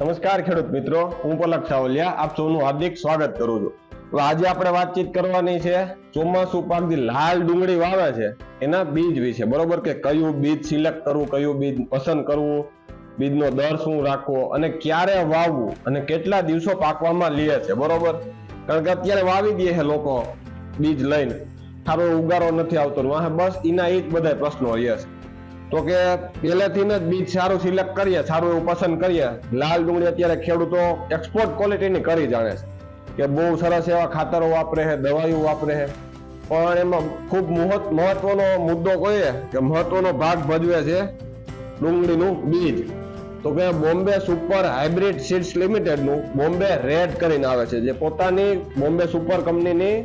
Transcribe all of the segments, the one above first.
નમસ્કાર ખેડૂત મિત્રો, હું પલક સાવલિયા, આપ સૌનું હાર્દિક સ્વાગત કરું છું. આજે આપણે વાતચીત કરવાની છે, ચોમાસુ પાક જે લાલ ડુંગળી વાવે છે, એના બીજ વિશે. બરોબર કે કયું બીજ સિલેક્ટ કરવું, કયું બીજ પસંદ કરવું, બીજનો દર શું રાખવો, અને ક્યારે વાવવું, અને કેટલા દિવસો પાકવામાં લે છે, બરોબર? કારણ કે અત્યારે વાવી દે છે લોકો બીજ લઈને. સારો ઉગારો નથી આવતો બસ એના એ જ બધા પ્રશ્નો રહે છે. તો કે પહેલેથી જ બીજ સારું સિલેક્ટ કરીએ, સારું એવું પસંદ કરીએ. લાલ ડુંગળી અત્યારે ખેડૂતો એક્સપોર્ટ ક્વોલિટીની કરી જાણે છે. કે બહુ સરસ એવા ખાતરો વાપરે છે દવાઈઓ વાપરે છે. પણ એમાં ખૂબ મહત્વ, મહત્વનો મુદ્દો કહીએ કે મહત્વનો ભાગ ભજવે છે ડુંગળીનું બીજ. તો કે બોમ્બે સુપર હાઇબ્રિડ સીડ્સ લિમિટેડનું બોમ્બે રેડ કરીને આવે છે. જે પોતાની, બોમ્બે સુપર કંપનીની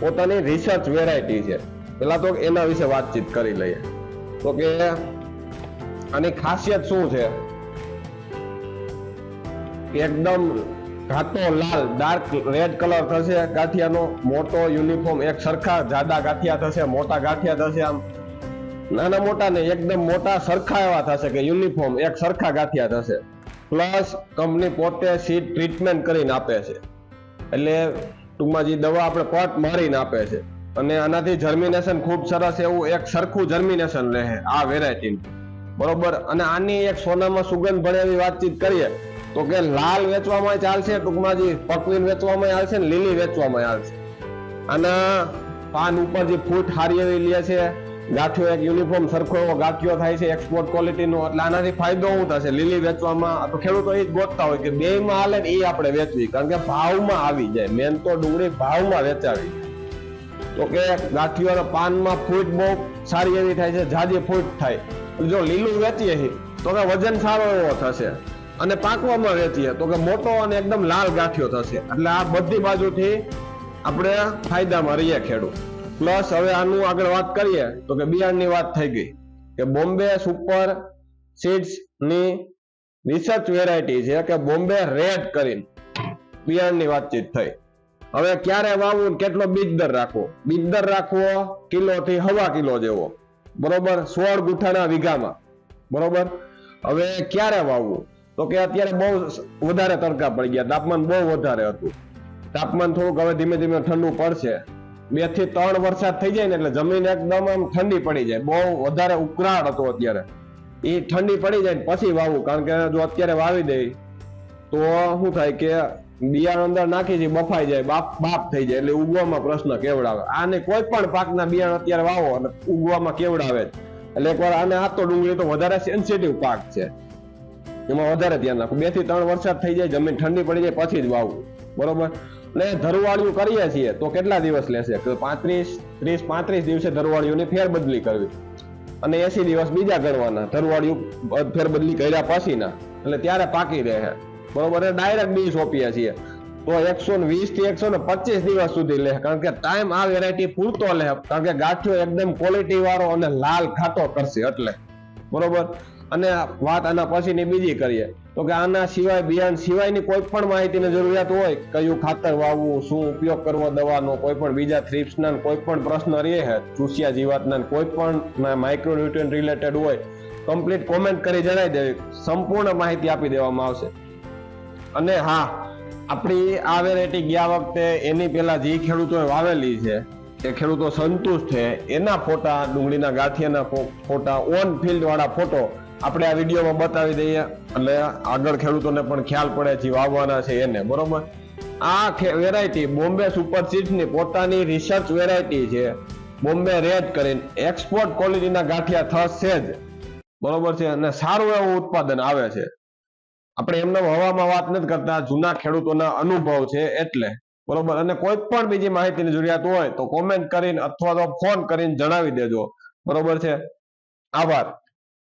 પોતાની રિસર્ચ વેરાયટી છે. પેલા તો એના વિશે વાતચીત કરી લઈએ. તો કે, આની ખાસિયત શું છે? એકદમ ઘાટો લાલ ડાર્ક રેડ કલર થશે ગાંઠિયાનો. મોટો યુનિફોર્મ એક સરખા, જાડા ગાંઠિયા થશે, મોટા ગાંઠિયા થશે આમ. નાના મોટા ને એકદમ મોટા સરખા એવા થશે કે યુનિફોર્મ એક સરખા ગાંઠિયા થશે. પ્લસ કંપની પોતે સીટ ટ્રીટમેન્ટ કરીને આપે છે. એટલે ટૂંકમાં જે દવા આપણે પટ મારીને આપે છે. અને આનાથી જર્મિનેશન ખૂબ સરસ એવું એક સરખું જર્મિનેશન રહે, આ વેરાયટી બરોબર? અને આની એક સોનામાં સુગંધ એવી વાતચીત કરીએ, તો કે લાલ વેચવામાં ચાલશે, ટૂંકમાં જે પકવીન વેચવામાં આવશે ને લીલી વેચવામાં આવશે આના પાન ઉપર જે ફૂટ હારી એવી લે છે ગાંઠિયો એક યુનિફોર્મ સરખો એવો ગાંઠિયો થાય છે એક્સપોર્ટ ક્વોલિટીનો એટલે આનાથી ફાયદો શું થશે? લીલી વેચવામાં તો ખેડૂતો એ જ ગોતતા હોય કે બે માં હાલે ને એ આપણે વેચવી, કારણ કે ભાવમાં આવી જાય. મેન તો ડુંગળી ભાવમાં વેચાવી. તો કે ગાંઠિયો પાનમાં ફૂટ બહુ સારી એવી થાય છે, જાજી ફૂટ થાય. જો લીલું વેચીએ તો કે વજન સારો એવો થશે. અને પાકવામાં વેચીએ તો કે મોટો અને એકદમ લાલ ગાંઠિયો થશે. એટલે આ બધી બાજુથી આપણે ફાયદામાં રહીએ ખેડૂત. પ્લસ હવે આનું આગળ વાત કરીએ, તો કે બિયારણની વાત થઈ ગઈ. કે બોમ્બે સુપર સીડ્સની રિસર્ચ વેરાયટી છે કે બોમ્બે રેડ કરીને બિયારણની વાતચીત થઈ. હવે ક્યારે વાવવું કેટલો બીજ દર રાખવો? બીજ દર રાખવો કિલો થી હવા કિલો જેવો. બરોબર? સોળ ગુઠાના વીઘામાં. બરોબર? હવે ક્યારે વાવવું? તો કે અત્યારે બહુ વધારે તડકા પડી ગયા. તાપમાન બહુ વધારે હતું. તાપમાન થોડુંક હવે ધીમે ધીમે ઠંડુ પડશે. બેથી ત્રણ વરસાદ થઈ જાય ને એટલે જમીન એકદમ આમ ઠંડી પડી જાય. બહુ વધારે ઉકળાટ હતો અત્યારે. એ ઠંડી પડી જાય પછી વાવવું કારણ કે જો અત્યારે વાવી દે તો શું થાય કે બિયારણ અંદર નાખી છે, બફાઈ જાય, બાપ બાપ થઈ જાય. એટલે ઉગવામાં પ્રશ્ન કેવડાવે. આને કોઈ પણ પાકના બિયારણ અત્યારે વાવો અને ઉગવામાં કેવડાવે એટલે એકવાર આને આ તો ડુંગળી તો વધારે સેન્સિટિવ પાક છે. એમાં વધારે ધ્યાન રાખવું. બેથી ત્રણ વરસાદ થઈ જાય, જમીન ઠંડી પડી જાય, પછી જ વાવવું. બરોબર? ને ધરવાળિયું કરીએ છીએ તો કેટલા દિવસ લેશે? પાંત્રીસ, ત્રીસ, પાંત્રીસ દિવસે ધરવાળિયુંની ફેરબદલી કરવી. અને એસી દિવસ બીજા ગણવાના. ધરવાળિયું ફેરબદલી કર્યા પછીના. એટલે ત્યારે પાકી રહે. બરોબર ડાયરેક્ટ બી સોંપીએ છીએ. તો એકસો ને વીસથી એકસો ને પચીસ દિવસ સુધી લે, કારણ કે ટાઈમ આ વેરાયટી પૂરતો લે, કારણ કે ગાંઠિયો એકદમ ક્વોલિટી વાળો અને લાલ ખાતો કરશે એટલે. બરોબર? અને વાત આના પછીની બીજી કરીએ. તો કે આના સિવાય બિયારણ સિવાયની કોઈ પણ માહિતીની જરૂરિયાત હોય, કયું ખાતર વાવવું, શું ઉપયોગ કરવો દવાનો, કોઈ પણ બીજા થ્રીપ્સના કોઈ પણ પ્રશ્ન રહે હે ચૂસિયા જીવાતના કોઈ પણ માઇક્રોન્યુટ્રિયન રિલેટેડ હોય કમ્પ્લીટ કોમેન્ટ કરી જણાવી દેવી. સંપૂર્ણ માહિતી આપી દેવામાં આવશે. અને હા, આપણી આ વેરાયટી ગયા વખતે એની પહેલા જે ખેડૂતોએ વાવેલી છે, એ ખેડૂતો સંતુષ્ટ છે, એના ફોટા, ડુંગળીના ગાંઠિયાના ફોટા ઓન ફિલ્ડ વાળા ફોટો આપણે આ વિડીયોમાં બતાવી દઈએ. એટલે આગળ ખેડૂતોને પણ ખ્યાલ પડે જે વાવવાના છે એને, બરોબર? આ વેરાયટી બોમ્બે સુપર સીડ્સની પોતાની રિસર્ચ વેરાયટી છે. બોમ્બે રેડ કરીને એક્સપોર્ટ ક્વોલિટીના ગાંઠિયા થશે જ. બરોબર છે? અને સારું એવું ઉત્પાદન આવે છે. આપણે એમને હવામાં વાત નથી કરતા, જૂના ખેડૂતોના અનુભવ છે એટલે. બરોબર? અને કોઈ પણ બીજી માહિતીની જરૂરિયાત હોય તો કોમેન્ટ કરીને અથવા તો ફોન કરીને જણાવી દેજો. બરોબર છે? આભાર.